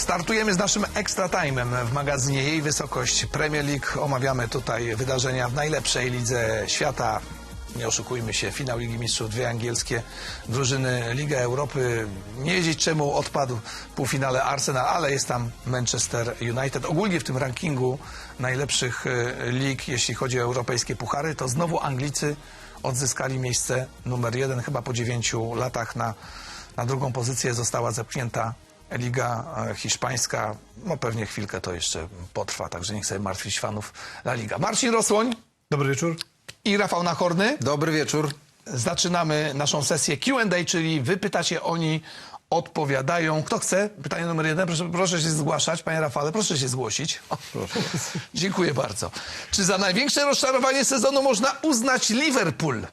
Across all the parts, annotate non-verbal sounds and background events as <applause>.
Startujemy z naszym Extra Time'em w magazynie Jej Wysokość Premier League. Omawiamy tutaj wydarzenia w najlepszej lidze świata. Nie oszukujmy się, finał Ligi Mistrzów, dwie angielskie drużyny, Liga Europy. Nie wiedzieć czemu odpadł w półfinale Arsenal, ale jest tam Manchester United. Ogólnie w tym rankingu najlepszych e, lig, jeśli chodzi o europejskie puchary, to znowu Anglicy odzyskali miejsce numer jeden. Chyba po dziewięciu latach na, na drugą pozycję została zepchnięta Liga e, Hiszpańska. No pewnie chwilkę to jeszcze potrwa, także nie chcę martwić fanów La Liga. Marcin Rosłoń Dobry wieczór. i Rafał Nachorny. Dobry wieczór. Zaczynamy naszą sesję Q&A, czyli wy pytacie, oni odpowiadają. Kto chce? Pytanie numer jeden. Proszę, proszę się zgłaszać. Panie Rafale, proszę się zgłosić. O, proszę. <laughs> Dziękuję bardzo. Czy za największe rozczarowanie sezonu można uznać Liverpool?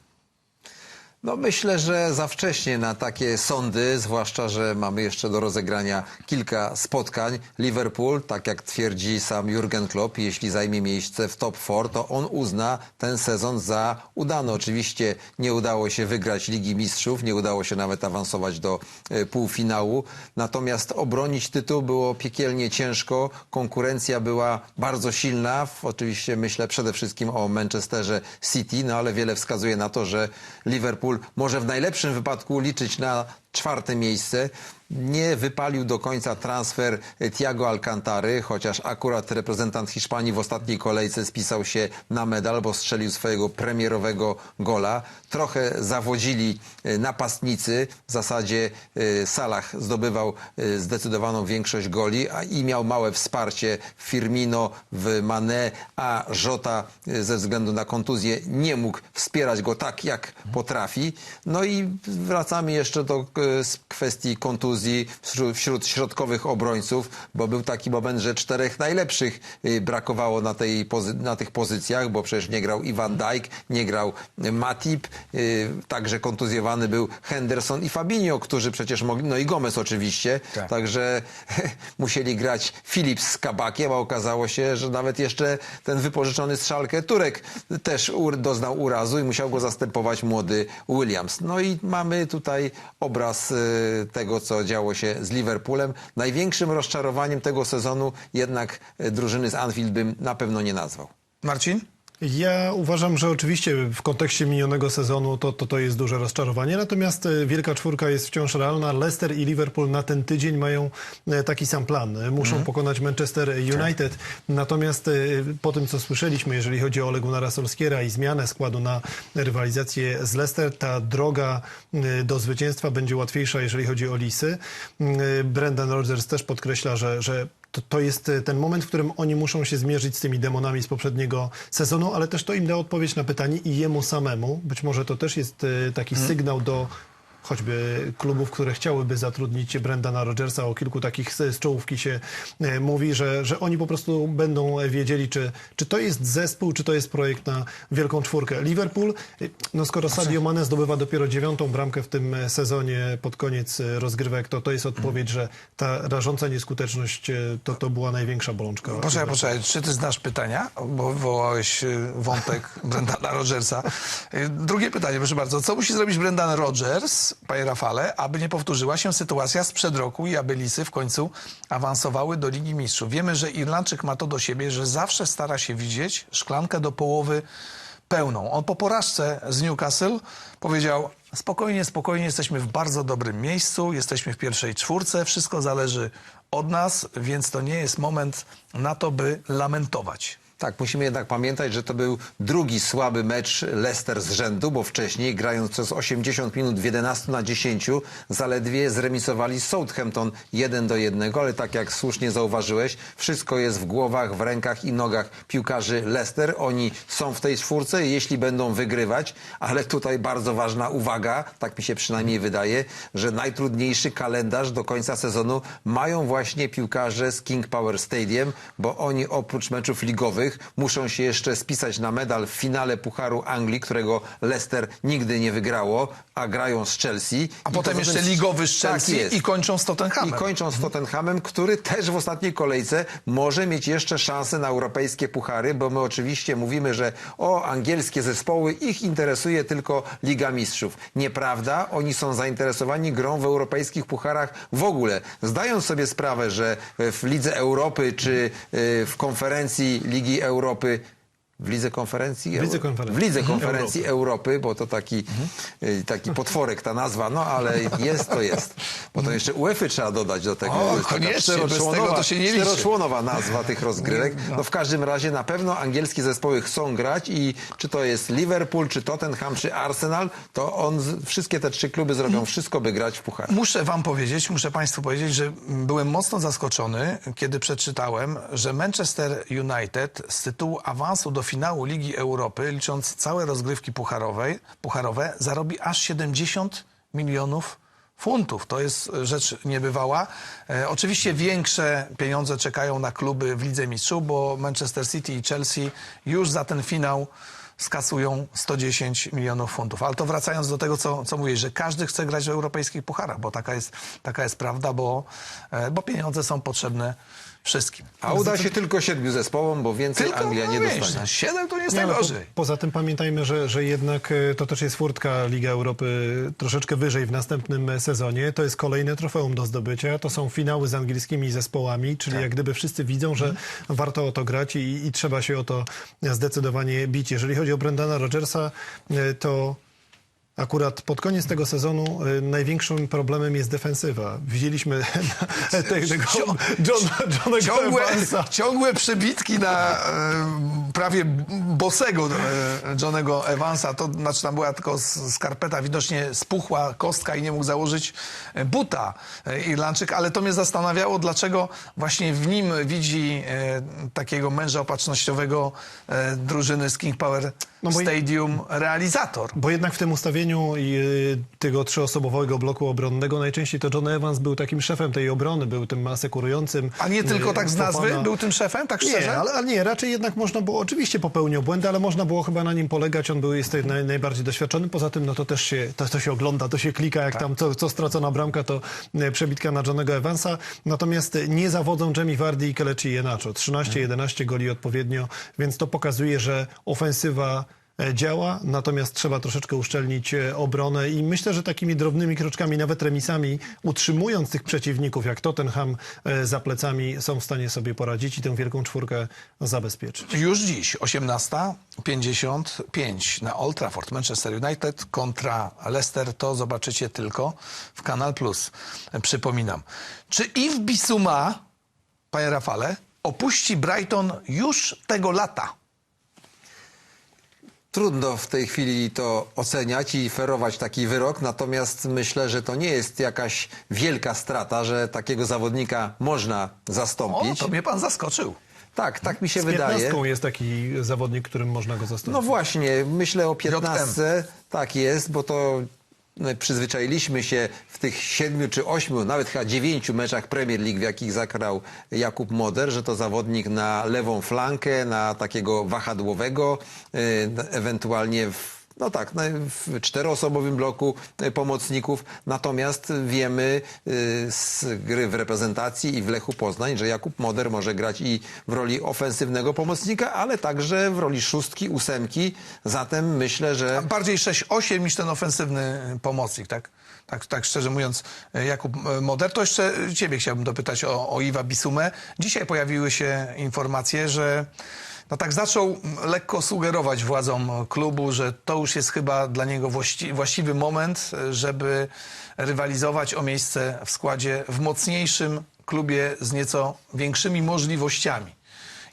No myślę, że za wcześnie na takie sądy, zwłaszcza, że mamy jeszcze do rozegrania kilka spotkań. Liverpool, tak jak twierdzi sam Jurgen Klopp, jeśli zajmie miejsce w top 4, to on uzna ten sezon za udany. Oczywiście nie udało się wygrać Ligi Mistrzów, nie udało się nawet awansować do e, półfinału. Natomiast obronić tytuł było piekielnie ciężko. Konkurencja była bardzo silna. Oczywiście myślę przede wszystkim o Manchesterze City, no ale wiele wskazuje na to, że Liverpool może w najlepszym wypadku liczyć na czwarte miejsce. Nie wypalił do końca transfer Thiago Alcantary, chociaż akurat reprezentant Hiszpanii w ostatniej kolejce spisał się na medal, bo strzelił swojego premierowego gola. Trochę zawodzili e, napastnicy. W zasadzie e, Salah zdobywał e, zdecydowaną większość goli a i miał małe wsparcie Firmino, w Mane, a Żota ze względu na kontuzję nie mógł wspierać go tak, jak potrafi. No i wracamy jeszcze do s- kwestii kontuzji wśród, wśród środkowych obrońców, bo był taki moment, że czterech najlepszych e, brakowało na, tej, na tych pozycjach, bo przecież nie grał Iwan Dijk, nie grał Matip, e, także kontuzjowany był Henderson i Fabinho, którzy przecież mogli, no i Gomez oczywiście, Tak. Także <laughs> musieli grać Philips z Kabakiem, a okazało się, że nawet jeszcze ten wypożyczony z Szalkę Turek też doznał urazu i musiał go zastępować młody Williams. No i mamy tutaj obraz y, tego, co działo się z Liverpoolem. Największym rozczarowaniem tego sezonu jednak y, drużyny z Anfield bym na pewno nie nazwał. Marcin? Ja uważam, że oczywiście w kontekście minionego sezonu to, to, to jest duże rozczarowanie, natomiast e, Wielka Czwórka jest wciąż realna. Leicester i Liverpool na ten tydzień mają e, taki sam plan. Muszą pokonać Manchester United. Natomiast e, po tym, co słyszeliśmy, jeżeli chodzi o Ole Gunnara Solskiera i zmianę składu na rywalizację z Leicester, ta droga do zwycięstwa będzie łatwiejsza, jeżeli chodzi o Lisy. Brendan Rodgers też podkreśla, że, że to, to jest e, ten moment, w którym oni muszą się zmierzyć z tymi demonami z poprzedniego sezonu, ale też to im da odpowiedź na pytanie i jemu samemu. Być może to też jest e, taki sygnał do choćby klubów, które chciałyby zatrudnić Brendana Rodgersa. O kilku takich z, czołówki się e, mówi, że, że oni po prostu będą wiedzieli, czy, czy to jest zespół, czy to jest projekt na wielką czwórkę. Liverpool, e, no skoro Sadio Mane zdobywa dopiero dziewiątą bramkę w tym e, sezonie pod koniec rozgrywek, to to jest odpowiedź, że ta rażąca nieskuteczność to, to była największa bolączka. Poczekaj, poczekaj, czy ty znasz pytania? Bo wywołałeś wątek <laughs> Brendana Rodgersa. Y, Drugie pytanie, proszę bardzo. Co musi zrobić Brendan Rodgers, panie Rafale, aby nie powtórzyła się sytuacja sprzed roku i aby Lisy w końcu awansowały do Ligi Mistrzów? Wiemy, że Irlandczyk ma to do siebie, że zawsze stara się widzieć szklankę do połowy pełną. On po porażce z Newcastle powiedział spokojnie, spokojnie, jesteśmy w bardzo dobrym miejscu, jesteśmy w pierwszej czwórce, wszystko zależy od nas, więc to nie jest moment na to, by lamentować. Tak, musimy jednak pamiętać, że to był drugi słaby mecz Leicester z rzędu, bo wcześniej, grając przez 80 minut w 11 na 10, zaledwie zremisowali Southampton 1 do 1, ale tak jak słusznie zauważyłeś, wszystko jest w głowach, w rękach i nogach piłkarzy Leicester. Oni są w tej czwórce, jeśli będą wygrywać, ale tutaj bardzo ważna uwaga, tak mi się przynajmniej wydaje, że najtrudniejszy kalendarz do końca sezonu mają właśnie piłkarze z King Power Stadium, bo oni oprócz meczów ligowych Muszą się jeszcze spisać na medal w finale Pucharu Anglii, którego Leicester nigdy nie wygrało, a grają z Chelsea. A I potem jeszcze ligowy z Tak Chelsea jest. i kończą z Tottenhamem. I kończą z Tottenhamem, który też w ostatniej kolejce może mieć jeszcze szansę na europejskie puchary, bo my oczywiście mówimy, że o, angielskie zespoły, ich interesuje tylko Liga Mistrzów. Nieprawda, oni są zainteresowani grą w europejskich pucharach w ogóle. Zdając sobie sprawę, że w Lidze Europy czy y, w konferencji Ligi Europy w Lidze Konferencji? W Lidze Konferencji. W Lidze Mhm. Konferencji Europy, bo to taki, y, taki potworek ta nazwa, no ale jest to jest. Bo to jeszcze UEFA trzeba dodać do tego. O, koniecznie, bez tego to się nie liczy. czteroczłonowa nazwa tych rozgrywek. No w każdym razie na pewno angielskie zespoły chcą grać i czy to jest Liverpool, czy Tottenham, czy Arsenal, to on, wszystkie te trzy kluby zrobią wszystko, by grać w pucharach. Muszę wam powiedzieć, muszę państwu powiedzieć, że byłem mocno zaskoczony, kiedy przeczytałem, że Manchester United z tytułu awansu do finału Ligi Europy, licząc całe rozgrywki pucharowej, pucharowe, zarobi aż 70 milionów funtów. To jest rzecz niebywała. E, oczywiście większe pieniądze czekają na kluby w Lidze Mistrzów, bo Manchester City i Chelsea już za ten finał skasują 110 milionów funtów. Ale to wracając do tego, co, co mówię, że każdy chce grać w europejskich pucharach, bo taka jest, taka jest prawda, bo, e, bo pieniądze są potrzebne wszystkim. A uda się tylko siedmiu zespołom, bo więcej Tylko Anglia nie no, wiesz, dostanie. no, siedem to nie jest Nie, ale po, najgorzej. poza tym pamiętajmy, że, że jednak e, to też jest furtka Liga Europy troszeczkę wyżej w następnym sezonie. To jest kolejne trofeum do zdobycia. To są finały z angielskimi zespołami, czyli jak gdyby wszyscy widzą, że warto o to grać i, i trzeba się o to zdecydowanie bić. Jeżeli chodzi o Brendana Rodgersa, e, to Akurat pod koniec tego sezonu y, największym problemem jest defensywa. Widzieliśmy te- <laughs> tego John, Johnego Ciągłe, Evansa. ciągłe przebitki na e, prawie bosego e, Johnego Evansa. To znaczy tam była tylko skarpeta, widocznie spuchła kostka i nie mógł założyć e, buta Irlandczyk, ale to mnie zastanawiało, dlaczego właśnie w nim widzi takiego męża opatrznościowego drużyny z King Power No bo Stadium realizator. Bo jednak w tym ustawieniu y, tego trzyosobowego bloku obronnego najczęściej to John Evans był takim szefem tej obrony, był tym asekurującym. A nie tylko y, tak z nazwy Fofana. był tym szefem, tak szczerze? Nie, ale, ale nie, raczej jednak można było, oczywiście popełniał błędy, ale można było chyba na nim polegać, on był jest naj, najbardziej doświadczony, poza tym no to też się, to, to się ogląda, to się klika, jak tam co, co stracona bramka, to e, przebitka na Johnego Evansa, natomiast nie zawodzą Jamie Vardy i Kelechi Iheanacho, 13-11 goli odpowiednio, więc to pokazuje, że ofensywa działa, natomiast trzeba troszeczkę uszczelnić e, obronę i myślę, że takimi drobnymi kroczkami, nawet remisami, utrzymując tych przeciwników jak Tottenham e, za plecami, są w stanie sobie poradzić i tę wielką czwórkę zabezpieczyć. Już dziś, 18.55 na Old Trafford, Manchester United kontra Leicester, to zobaczycie tylko w Kanal Plus. Przypominam. Czy Yves Bissouma, panie Rafale, opuści Brighton już tego lata? Trudno w tej chwili to oceniać i ferować taki wyrok, natomiast myślę, że to nie jest jakaś wielka strata, że takiego zawodnika można O, zastąpić. to mnie pan zaskoczył. Tak, tak mi się Z wydaje. 15 jest taki zawodnik, którym można go No zastąpić. właśnie, myślę o JM. 15. Tak jest, bo to no, przyzwyczailiśmy się w tych siedmiu czy ośmiu, nawet chyba dziewięciu meczach Premier League, w jakich zagrał Jakub Moder, że to zawodnik na lewą flankę, na takiego wahadłowego, y, ewentualnie w no tak, na- w czteroosobowym bloku y, pomocników. Natomiast wiemy y, z gry w reprezentacji i w Lechu Poznań, że Jakub Moder może grać i w roli ofensywnego pomocnika, ale także w roli szóstki, ósemki. Zatem myślę, że Bardziej 6-8 niż ten ofensywny pomocnik, tak? Tak, tak szczerze mówiąc, Jakub Moder, to jeszcze ciebie chciałbym dopytać o, o Iwa Bisumę. Dzisiaj pojawiły się informacje, że no tak zaczął lekko sugerować władzom klubu, że to już jest chyba dla niego właści właściwy moment, żeby rywalizować o miejsce w składzie w mocniejszym klubie z nieco większymi możliwościami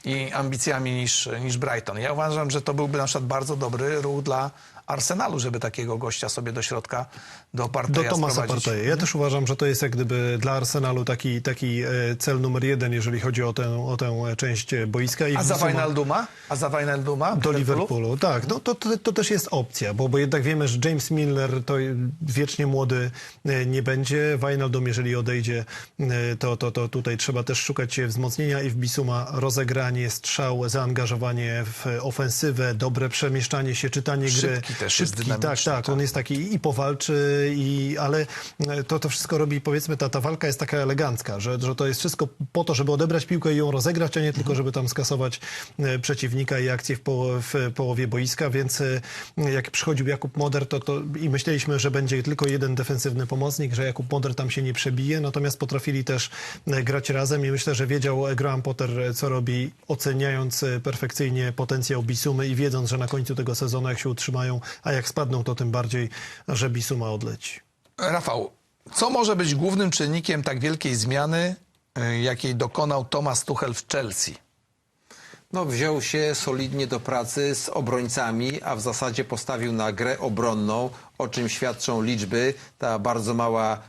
i ambicjami niż, niż Brighton. Ja uważam, że to byłby na przykład bardzo dobry ruch dla Arsenalu, żeby takiego gościa sobie do środka, do Do Parteja Tomasa sprowadzić. Parteja. Ja też uważam, że to jest jak gdyby dla Arsenalu taki, taki e, cel numer jeden, jeżeli chodzi o tę, o tę część boiska. I A za Wijnalduma? A za Wijnalduma? Do Liverpoolu, tak. No, to, to, to też jest opcja, bo, bo jednak wiemy, że James Miller to wiecznie młody e, nie będzie. Wijnaldum, jeżeli odejdzie, e, to, to, to tutaj trzeba też szukać wzmocnienia i w Bisuma rozegranie, strzał, zaangażowanie w ofensywę, dobre przemieszczanie się, czytanie gry. Szybki też jest Szybki, tak, dynamiczny, tak. On jest taki i powalczy, i, ale e, to, to wszystko robi, powiedzmy, ta, ta walka jest taka elegancka, że, że to jest wszystko po to, żeby odebrać piłkę i ją rozegrać, a nie tylko, żeby tam skasować e, przeciwnika i akcję w, poło, w połowie boiska, więc e, jak przychodził Jakub Moder, to, to i myśleliśmy, że będzie tylko jeden defensywny pomocnik, że Jakub Moder tam się nie przebije, natomiast potrafili też grać razem i myślę, że wiedział Graham Potter, co robi, oceniając perfekcyjnie potencjał Bisumy i wiedząc, że na końcu tego sezonu, jak się utrzymają, a jak spadną, to tym bardziej, że Bisuma odleci. Rafał, co może być głównym czynnikiem tak wielkiej zmiany, y, jakiej dokonał Thomas Tuchel w Chelsea? No, wziął się solidnie do pracy z obrońcami, a w zasadzie postawił na grę obronną, o czym świadczą liczby. Ta bardzo mała e,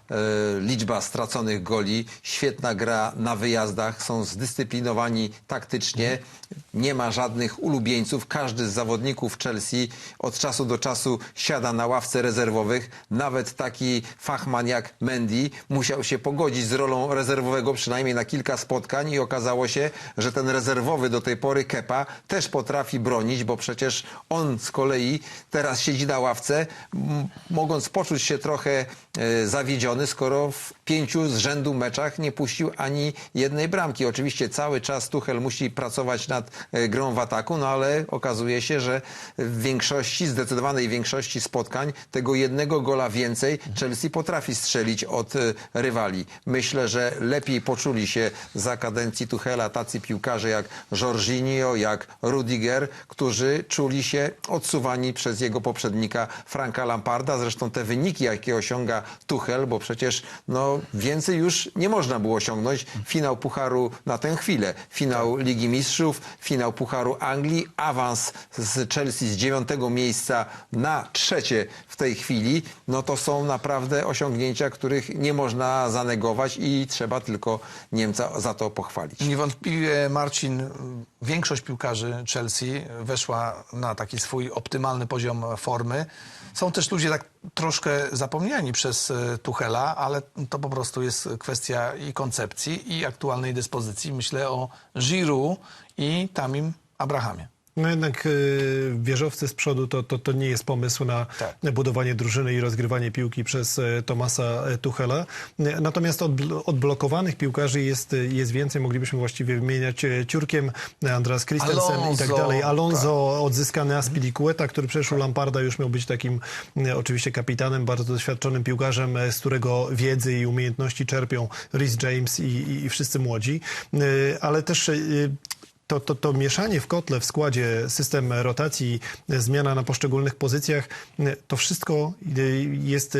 liczba straconych goli, świetna gra na wyjazdach, są zdyscyplinowani taktycznie, nie ma żadnych ulubieńców. Każdy z zawodników Chelsea od czasu do czasu siada na ławce rezerwowych. Nawet taki fachman jak Mendy musiał się pogodzić z rolą rezerwowego przynajmniej na kilka spotkań i okazało się, że ten rezerwowy do tej pory Kepa też potrafi bronić, bo przecież on z kolei teraz siedzi na ławce, mogąc poczuć się trochę e, zawiedziony, skoro w pięciu z rzędu meczach nie puścił ani jednej bramki. Oczywiście cały czas Tuchel musi pracować nad e, grą w ataku, no ale okazuje się, że w większości, zdecydowanej większości spotkań tego jednego gola więcej Chelsea potrafi strzelić od e, rywali. Myślę, że lepiej poczuli się za kadencji Tuchela tacy piłkarze jak Jorginho, jak Rudiger, którzy czuli się odsuwani przez jego poprzednika Franka Lamparda. Zresztą te wyniki, jakie osiąga Tuchel, bo przecież no, więcej już nie można było osiągnąć. Finał Pucharu na tę chwilę, finał Ligi Mistrzów, finał Pucharu Anglii, awans z Chelsea z dziewiątego miejsca na trzecie w tej chwili, no to są naprawdę osiągnięcia, których nie można zanegować i trzeba tylko Niemca za to pochwalić. Niewątpliwie Marcin, większość piłkarzy Chelsea weszła na taki swój optymalny poziom formy. Są też ludzie tak troszkę zapomniani przez e, Tuchela, ale to po prostu jest kwestia i koncepcji, i aktualnej dyspozycji. Myślę o Giroud i Tamim Abrahamie. No jednak y, wieżowcy z przodu to, to, to nie jest pomysł na Tak. budowanie drużyny i rozgrywanie piłki przez e, Tomasa e, Tuchela. Natomiast odbl- odblokowanych piłkarzy jest, jest więcej. Moglibyśmy właściwie wymieniać e, Ciurkiem, e, Andras Christensen i tak Alonso, dalej. Alonso, tak. odzyskany Aspilicueta, który przecież u Lamparda już miał być takim oczywiście kapitanem, bardzo doświadczonym piłkarzem, z którego wiedzy i umiejętności czerpią Rhys James i, i, i wszyscy młodzi. Ale też to, to, to mieszanie w kotle, w składzie, system rotacji, zmiana na poszczególnych pozycjach, to wszystko jest e,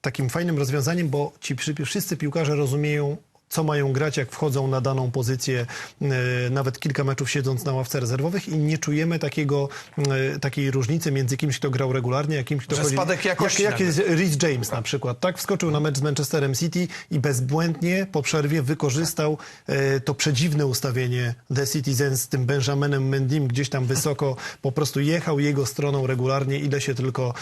takim fajnym rozwiązaniem, bo ci wszyscy piłkarze rozumieją, co mają grać, jak wchodzą na daną pozycję, e, nawet kilka meczów siedząc na ławce rezerwowych i nie czujemy takiego, e, takiej różnicy między kimś, kto grał regularnie, a kimś, kto Że chodzi... spadek jakości Jak, jak jest Rhys James na przykład, tak? Wskoczył na mecz z Manchesterem City i bezbłędnie po przerwie wykorzystał e, to przedziwne ustawienie The Citizens z tym Benjaminem Mendim gdzieś tam wysoko, po prostu jechał jego stroną regularnie, ile się tylko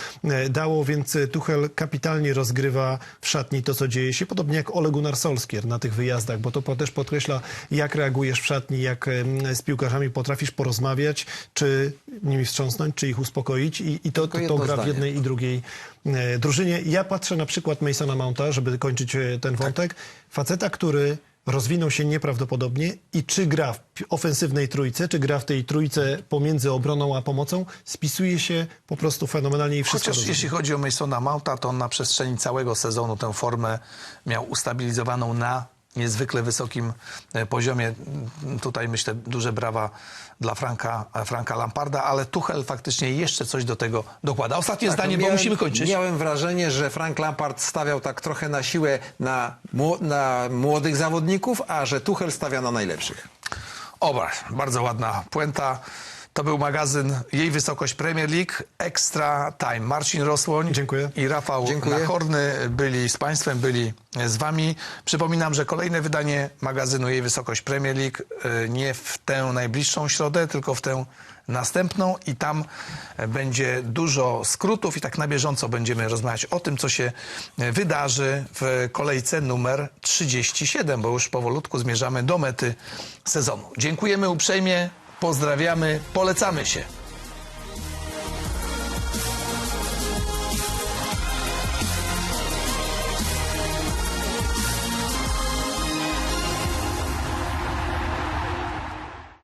dało, więc Tuchel kapitalnie rozgrywa w szatni to, co dzieje się, podobnie jak Ole Gunnar Solskjaer na tych wyjazdach, bo to też podkreśla, jak reagujesz w szatni, jak z piłkarzami potrafisz porozmawiać, czy nimi wstrząsnąć, czy ich uspokoić i, i to, to, to gra w zdanie. jednej i drugiej e, drużynie. Ja patrzę na przykład Masona Mounta, żeby kończyć e, ten wątek. Faceta, który rozwinął się nieprawdopodobnie i czy gra w ofensywnej trójce, czy gra w tej trójce pomiędzy obroną a pomocą, spisuje się po prostu fenomenalnie i wszystko Chociaż rozumie. jeśli chodzi o Masona Mounta, to on na przestrzeni całego sezonu tę formę miał ustabilizowaną na niezwykle wysokim e, poziomie. Tutaj myślę duże brawa dla Franka, e, Franka Lamparda, ale Tuchel faktycznie jeszcze coś do tego dokłada. Ostatnie Tak, zdanie, no bo miałem- musimy kończyć. Miałem wrażenie, że Frank Lampard stawiał tak trochę na siłę na, na młodych zawodników, a że Tuchel stawia na najlepszych. Oba, bardzo ładna puenta. To był magazyn Jej Wysokość Premier League Extra Time. Marcin Rosłoń Dziękuję. i Rafał Dziękuję. Nachorny byli z Państwem, byli z Wami. Przypominam, że kolejne wydanie magazynu Jej Wysokość Premier League e, nie w tę najbliższą środę, tylko w tę następną i tam e, będzie dużo skrótów i tak na bieżąco będziemy rozmawiać o tym, co się e, wydarzy w kolejce numer 37, bo już powolutku zmierzamy do mety sezonu. Dziękujemy uprzejmie, pozdrawiamy, polecamy się.